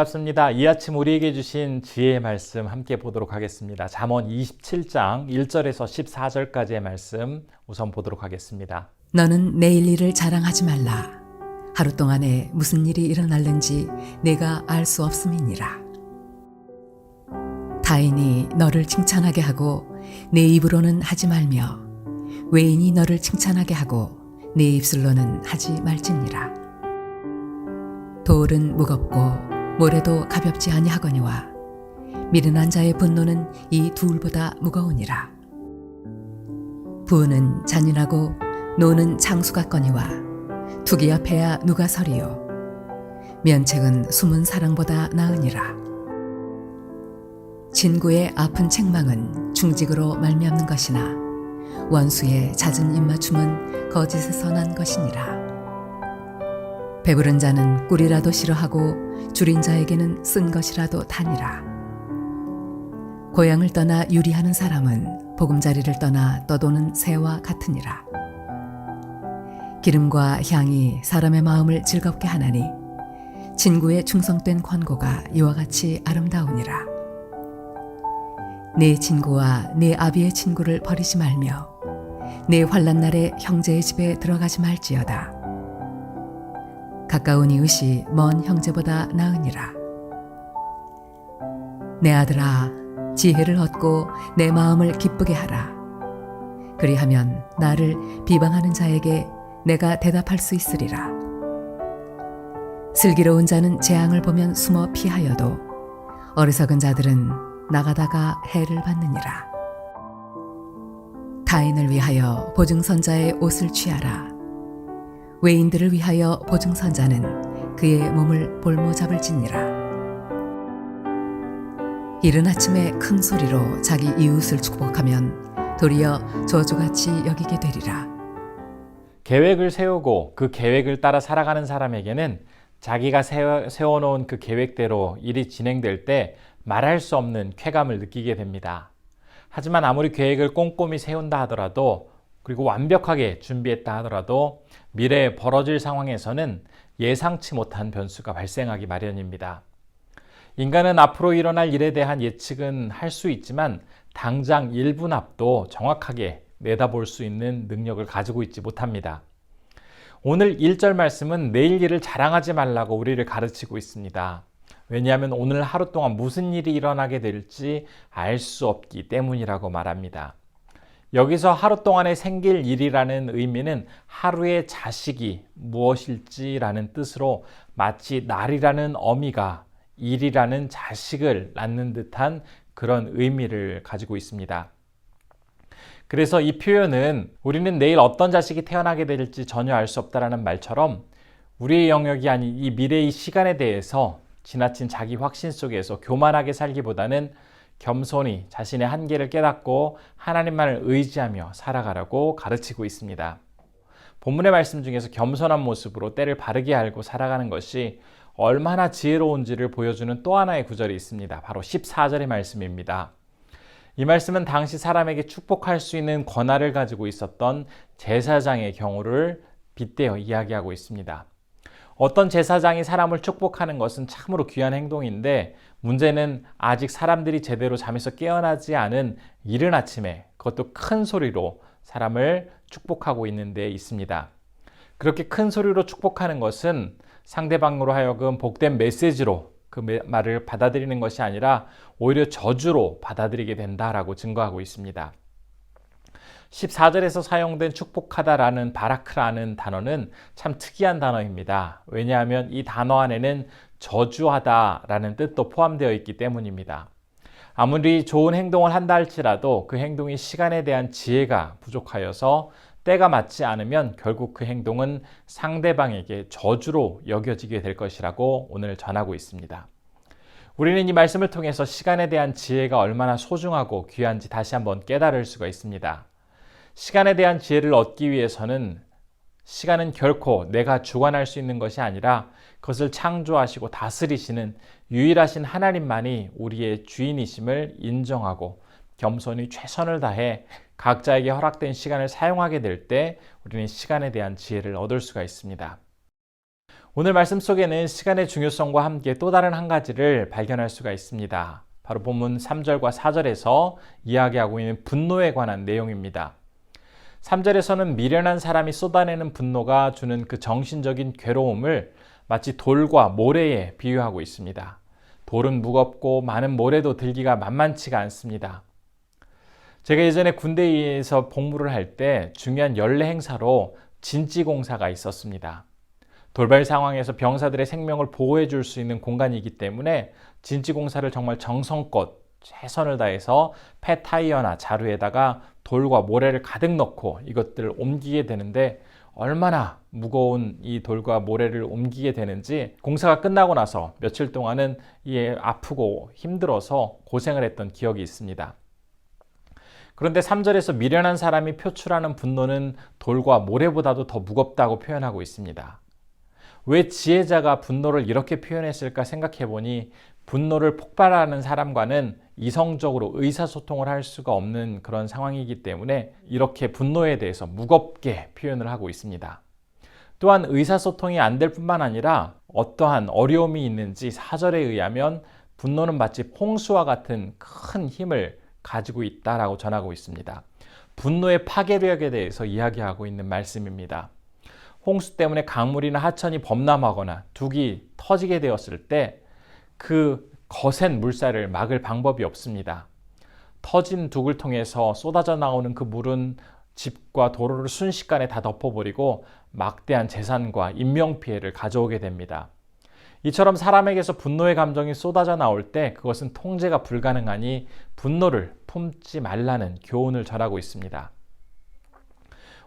반갑습니다. 이 아침 우리에게 주신 지혜의 말씀 함께 보도록 하겠습니다. 잠언 27장 1절에서 14절까지의 말씀 우선 보도록 하겠습니다. 너는 내일 일을 자랑하지 말라. 하루 동안에 무슨 일이 일어날는지 내가 알 수 없음이니라. 타인이 너를 칭찬하게 하고 내 입으로는 하지 말며 외인이 너를 칭찬하게 하고 내 입술로는 하지 말지니라. 돌은 무겁고 모래도 가볍지 아니하거니와 미련한 자의 분노는 이 둘보다 무거우니라. 부는 잔인하고 노는 장수 같거니와 두기 앞에야 누가 서리요? 면책은 숨은 사랑보다 나으니라. 친구의 아픈 책망은 중직으로 말미암는 것이나 원수의 잦은 입맞춤은 거짓에서 난 것이니라 배부른 자는 꿀이라도 싫어하고 줄인 자에게는 쓴 것이라도 다니라 고향을 떠나 유리하는 사람은 보금자리를 떠나 떠도는 새와 같으니라. 기름과 향이 사람의 마음을 즐겁게 하나니 친구의 충성된 권고가 이와 같이 아름다우니라. 내 친구와 내 아비의 친구를 버리지 말며 내 환란 날에 형제의 집에 들어가지 말지어다. 가까운 이웃이 먼 형제보다 나으니라. 내 아들아, 지혜를 얻고 내 마음을 기쁘게 하라. 그리하면 나를 비방하는 자에게 내가 대답할 수 있으리라. 슬기로운 자는 재앙을 보면 숨어 피하여도 어리석은 자들은 나가다가 해를 받느니라. 타인을 위하여 보증선자의 옷을 취하라. 외인들을 위하여 보증선자는 그의 몸을 볼모 잡을지니라. 이른 아침에 큰 소리로 자기 이웃을 축복하면 도리어 저주같이 여기게 되리라. 계획을 세우고 그 계획을 따라 살아가는 사람에게는 자기가 세워, 세워놓은 그 계획대로 일이 진행될 때 말할 수 없는 쾌감을 느끼게 됩니다. 하지만 아무리 계획을 꼼꼼히 세운다 하더라도 그리고 완벽하게 준비했다 하더라도 미래에 벌어질 상황에서는 예상치 못한 변수가 발생하기 마련입니다. 인간은 앞으로 일어날 일에 대한 예측은 할 수 있지만 당장 1분 앞도 정확하게 내다볼 수 있는 능력을 가지고 있지 못합니다. 오늘 1절 말씀은 내일 일을 자랑하지 말라고 우리를 가르치고 있습니다. 왜냐하면 오늘 하루 동안 무슨 일이 일어나게 될지 알 수 없기 때문이라고 말합니다. 여기서 하루 동안에 생길 일이라는 의미는 하루의 자식이 무엇일지라는 뜻으로 마치 날이라는 어미가 일이라는 자식을 낳는 듯한 그런 의미를 가지고 있습니다. 그래서 이 표현은 우리는 내일 어떤 자식이 태어나게 될지 전혀 알 수 없다라는 말처럼 우리의 영역이 아닌 이 미래의 시간에 대해서 지나친 자기 확신 속에서 교만하게 살기보다는 겸손히 자신의 한계를 깨닫고 하나님만을 의지하며 살아가라고 가르치고 있습니다. 본문의 말씀 중에서 겸손한 모습으로 때를 바르게 알고 살아가는 것이 얼마나 지혜로운지를 보여주는 또 하나의 구절이 있습니다. 바로 14절의 말씀입니다. 이 말씀은 당시 사람에게 축복할 수 있는 권한을 가지고 있었던 제사장의 경우를 빗대어 이야기하고 있습니다. 어떤 제사장이 사람을 축복하는 것은 참으로 귀한 행동인데 문제는 아직 사람들이 제대로 잠에서 깨어나지 않은 이른 아침에 그것도 큰 소리로 사람을 축복하고 있는 데 있습니다. 그렇게 큰 소리로 축복하는 것은 상대방으로 하여금 복된 메시지로 그 말을 받아들이는 것이 아니라 오히려 저주로 받아들이게 된다라고 증거하고 있습니다. 14절에서 사용된 축복하다라는 바라크라는 단어는 참 특이한 단어입니다. 왜냐하면 이 단어 안에는 저주하다라는 뜻도 포함되어 있기 때문입니다. 아무리 좋은 행동을 한다 할지라도 그 행동이 시간에 대한 지혜가 부족하여서 때가 맞지 않으면 결국 그 행동은 상대방에게 저주로 여겨지게 될 것이라고 오늘 전하고 있습니다. 우리는 이 말씀을 통해서 시간에 대한 지혜가 얼마나 소중하고 귀한지 다시 한번 깨달을 수가 있습니다. 시간에 대한 지혜를 얻기 위해서는 시간은 결코 내가 주관할 수 있는 것이 아니라 그것을 창조하시고 다스리시는 유일하신 하나님만이 우리의 주인이심을 인정하고 겸손히 최선을 다해 각자에게 허락된 시간을 사용하게 될 때 우리는 시간에 대한 지혜를 얻을 수가 있습니다. 오늘 말씀 속에는 시간의 중요성과 함께 또 다른 한 가지를 발견할 수가 있습니다. 바로 본문 3절과 4절에서 이야기하고 있는 분노에 관한 내용입니다. 3절에서는 미련한 사람이 쏟아내는 분노가 주는 그 정신적인 괴로움을 마치 돌과 모래에 비유하고 있습니다. 돌은 무겁고 많은 모래도 들기가 만만치가 않습니다. 제가 예전에 군대에서 복무를 할 때 중요한 연례 행사로 진지 공사가 있었습니다. 돌발 상황에서 병사들의 생명을 보호해 줄 수 있는 공간이기 때문에 진지 공사를 정말 정성껏 최선을 다해서 폐 타이어나 자루에다가 돌과 모래를 가득 넣고 이것들을 옮기게 되는데 얼마나 무거운 이 돌과 모래를 옮기게 되는지 공사가 끝나고 나서 며칠 동안은 이 아프고 힘들어서 고생을 했던 기억이 있습니다. 그런데 3절에서 미련한 사람이 표출하는 분노는 돌과 모래보다도 더 무겁다고 표현하고 있습니다. 왜 지혜자가 분노를 이렇게 표현했을까 생각해 보니 분노를 폭발하는 사람과는 이성적으로 의사소통을 할 수가 없는 그런 상황이기 때문에 이렇게 분노에 대해서 무겁게 표현을 하고 있습니다. 또한 의사소통이 안 될 뿐만 아니라 어떠한 어려움이 있는지 사절에 의하면 분노는 마치 홍수와 같은 큰 힘을 가지고 있다라고 전하고 있습니다. 분노의 파괴력에 대해서 이야기하고 있는 말씀입니다. 홍수 때문에 강물이나 하천이 범람하거나 둑이 터지게 되었을 때 그 거센 물살을 막을 방법이 없습니다. 터진 둑을 통해서 쏟아져 나오는 그 물은 집과 도로를 순식간에 다 덮어버리고 막대한 재산과 인명피해를 가져오게 됩니다. 이처럼 사람에게서 분노의 감정이 쏟아져 나올 때 그것은 통제가 불가능하니 분노를 품지 말라는 교훈을 전하고 있습니다.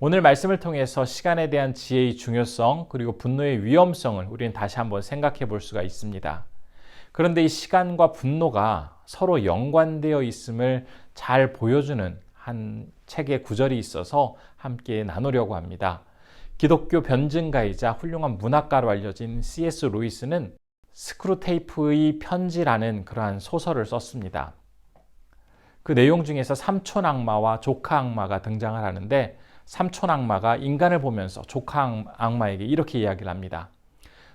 오늘 말씀을 통해서 시간에 대한 지혜의 중요성 그리고 분노의 위험성을 우리는 다시 한번 생각해 볼 수가 있습니다. 그런데 이 시간과 분노가 서로 연관되어 있음을 잘 보여주는 한 책의 구절이 있어서 함께 나누려고 합니다. 기독교 변증가이자 훌륭한 문학가로 알려진 C.S. 루이스는 스크루테이프의 편지라는 그러한 소설을 썼습니다. 그 내용 중에서 삼촌 악마와 조카 악마가 등장을 하는데 삼촌 악마가 인간을 보면서 조카 악마에게 이렇게 이야기를 합니다.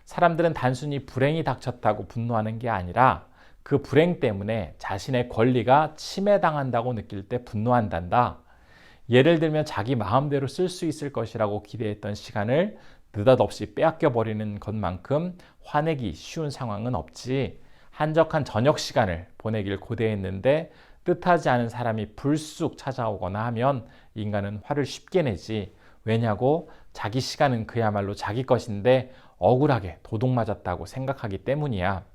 사람들은 단순히 불행이 닥쳤다고 분노하는 게 아니라 그 불행 때문에 자신의 권리가 침해당한다고 느낄 때 분노한단다. 예를 들면 자기 마음대로 쓸 수 있을 것이라고 기대했던 시간을 느닷없이 빼앗겨 버리는 것만큼 화내기 쉬운 상황은 없지. 한적한 저녁 시간을 보내길 고대했는데 뜻하지 않은 사람이 불쑥 찾아오거나 하면 인간은 화를 쉽게 내지. 왜냐고 자기 시간은 그야말로 자기 것인데 억울하게 도둑맞았다고 생각하기 때문이야.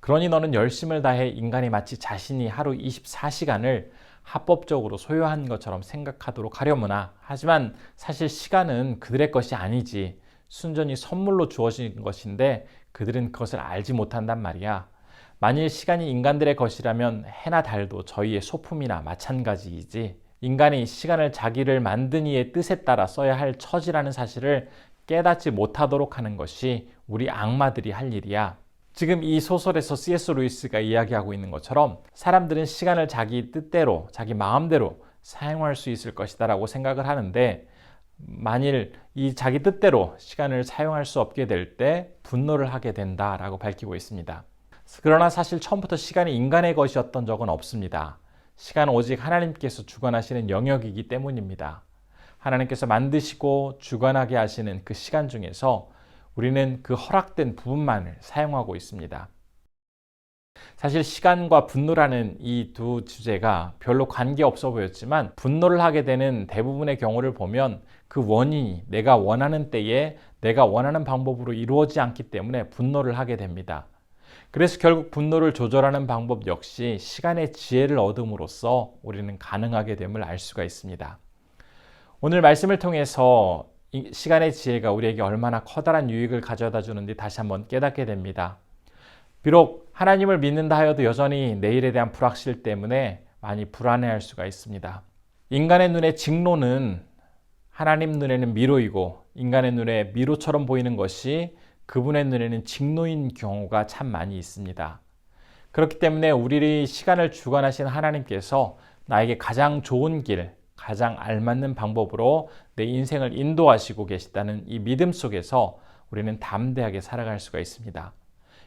그러니 너는 열심을 다해 인간이 마치 자신이 하루 24시간을 합법적으로 소유한 것처럼 생각하도록 하려무나 하지만 사실 시간은 그들의 것이 아니지 순전히 선물로 주어진 것인데 그들은 그것을 알지 못한단 말이야. 만일 시간이 인간들의 것이라면 해나 달도 저희의 소품이나 마찬가지이지. 인간이 시간을 자기를 만든 이의 뜻에 따라 써야 할 처지라는 사실을 깨닫지 못하도록 하는 것이 우리 악마들이 할 일이야. 지금 이 소설에서 C.S. 루이스가 이야기하고 있는 것처럼 사람들은 시간을 자기 뜻대로, 자기 마음대로 사용할 수 있을 것이다라고 생각을 하는데 만일 이 자기 뜻대로 시간을 사용할 수 없게 될 때 분노를 하게 된다라고 밝히고 있습니다. 그러나 사실 처음부터 시간이 인간의 것이었던 적은 없습니다. 시간은 오직 하나님께서 주관하시는 영역이기 때문입니다. 하나님께서 만드시고 주관하게 하시는 그 시간 중에서 우리는 그 허락된 부분만을 사용하고 있습니다. 사실 시간과 분노라는 이 두 주제가 별로 관계 없어 보였지만 분노를 하게 되는 대부분의 경우를 보면 그 원인이 내가 원하는 때에 내가 원하는 방법으로 이루어지지 않기 때문에 분노를 하게 됩니다. 그래서 결국 분노를 조절하는 방법 역시 시간의 지혜를 얻음으로써 우리는 가능하게 됨을 알 수가 있습니다. 오늘 말씀을 통해서 시간의 지혜가 우리에게 얼마나 커다란 유익을 가져다 주는지 다시 한번 깨닫게 됩니다. 비록 하나님을 믿는다 하여도 여전히 내일에 대한 불확실 때문에 많이 불안해할 수가 있습니다. 인간의 눈에 직로는 하나님 눈에는 미로이고 인간의 눈에 미로처럼 보이는 것이 그분의 눈에는 직로인 경우가 참 많이 있습니다. 그렇기 때문에 우리의 시간을 주관하신 하나님께서 나에게 가장 좋은 길, 가장 알맞는 방법으로 내 인생을 인도하시고 계시다는 이 믿음 속에서 우리는 담대하게 살아갈 수가 있습니다.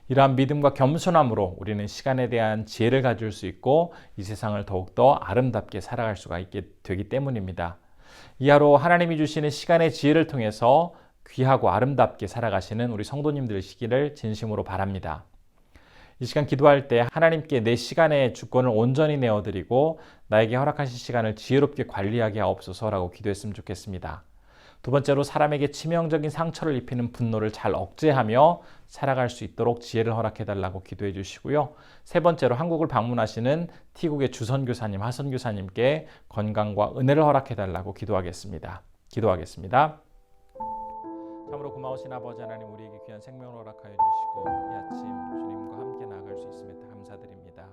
이러한 믿음과 겸손함으로 우리는 시간에 대한 지혜를 가질 수 있고 이 세상을 더욱더 아름답게 살아갈 수가 있게 되기 때문입니다. 이하로 하나님이 주시는 시간의 지혜를 통해서 귀하고 아름답게 살아가시는 우리 성도님들 시기를 진심으로 바랍니다. 이 시간 기도할 때 하나님께 내 시간의 주권을 온전히 내어드리고 나에게 허락하신 시간을 지혜롭게 관리하게 하옵소서라고 기도했으면 좋겠습니다. 두 번째로 사람에게 치명적인 상처를 입히는 분노를 잘 억제하며 살아갈 수 있도록 지혜를 허락해 달라고 기도해 주시고요. 세 번째로 한국을 방문하시는 티국의 주선 교사님, 하선 교사님께 건강과 은혜를 허락해 달라고 기도하겠습니다. 기도하겠습니다. 참으로 고마우신 아버지 하나님 우리에게 귀한 생명을 허락하여 주시고 이 아침 주님과 함께 나아갈 수 있음에 감사드립니다.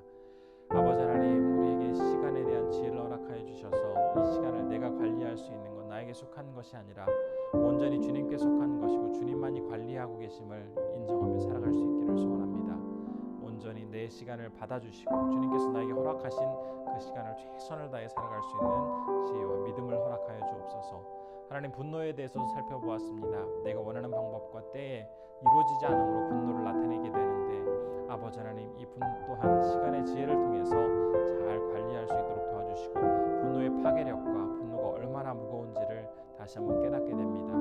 아버지 하나님 우리에게 시간에 대한 지혜를 허락하여 주셔서 이 시간을 내가 관리할 수 있는 건 나에게 속한 것이 아니라 온전히 주님께 속한 것이고 주님만이 관리하고 계심을 인정하며 살아갈 수 있기를 소원합니다. 온전히 내 시간을 받아주시고 주님께서 나에게 허락하신 그 시간을 최선을 다해 살아갈 수 있는 지혜와 믿음을 허락하여 주옵소서. 하나님 분노에 대해서도 살펴보았습니다. 내가 원하는 방법과 때에 이루어지지 않으므로 분노를 나타내게 되는데 아버지 하나님 이 분 또한 시간의 지혜를 통해서 잘 관리할 수 있도록 도와주시고 분노의 파괴력과 분노가 얼마나 무거운지를 다시 한번 깨닫게 됩니다.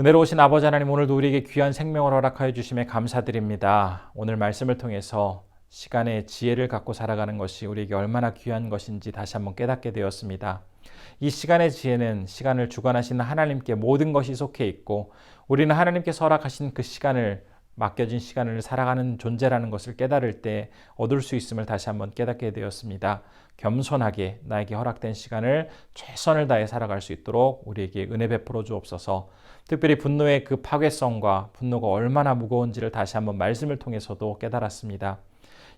은혜로우신 아버지 하나님 오늘도 우리에게 귀한 생명을 허락하여 주심에 감사드립니다. 오늘 말씀을 통해서 시간의 지혜를 갖고 살아가는 것이 우리에게 얼마나 귀한 것인지 다시 한번 깨닫게 되었습니다. 이 시간의 지혜는 시간을 주관하시는 하나님께 모든 것이 속해 있고 우리는 하나님께서 허락하신 그 시간을 맡겨진 시간을 살아가는 존재라는 것을 깨달을 때 얻을 수 있음을 다시 한번 깨닫게 되었습니다. 겸손하게 나에게 허락된 시간을 최선을 다해 살아갈 수 있도록 우리에게 은혜 베풀어 주옵소서. 특별히 분노의 그 파괴성과 분노가 얼마나 무거운지를 다시 한번 말씀을 통해서도 깨달았습니다.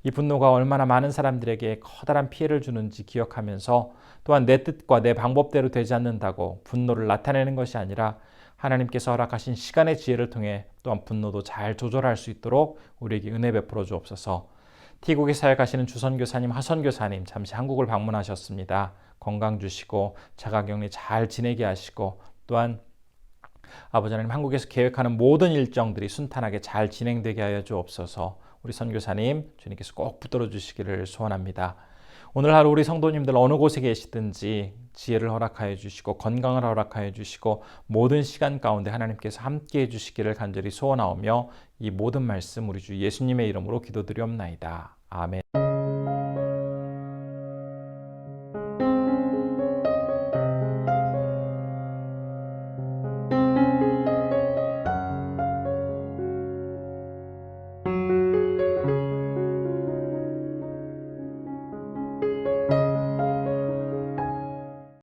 이 분노가 얼마나 많은 사람들에게 커다란 피해를 주는지 기억하면서 또한 내 뜻과 내 방법대로 되지 않는다고 분노를 나타내는 것이 아니라 하나님께서 허락하신 시간의 지혜를 통해 또한 분노도 잘 조절할 수 있도록 우리에게 은혜 베풀어 주옵소서. 티국에 사역하시는 주선 교사님, 하선 교사님 잠시 한국을 방문하셨습니다. 건강 주시고 자가격리 잘 지내게 하시고 또한 아버지 하나님 한국에서 계획하는 모든 일정들이 순탄하게 잘 진행되게 하여 주옵소서. 우리 선교사님 주님께서 꼭 붙들어 주시기를 소원합니다. 오늘 하루 우리 성도님들 어느 곳에 계시든지 지혜를 허락하여 주시고 건강을 허락하여 주시고 모든 시간 가운데 하나님께서 함께 해 주시기를 간절히 소원하오며 이 모든 말씀 우리 주 예수님의 이름으로 기도드리옵나이다. 아멘.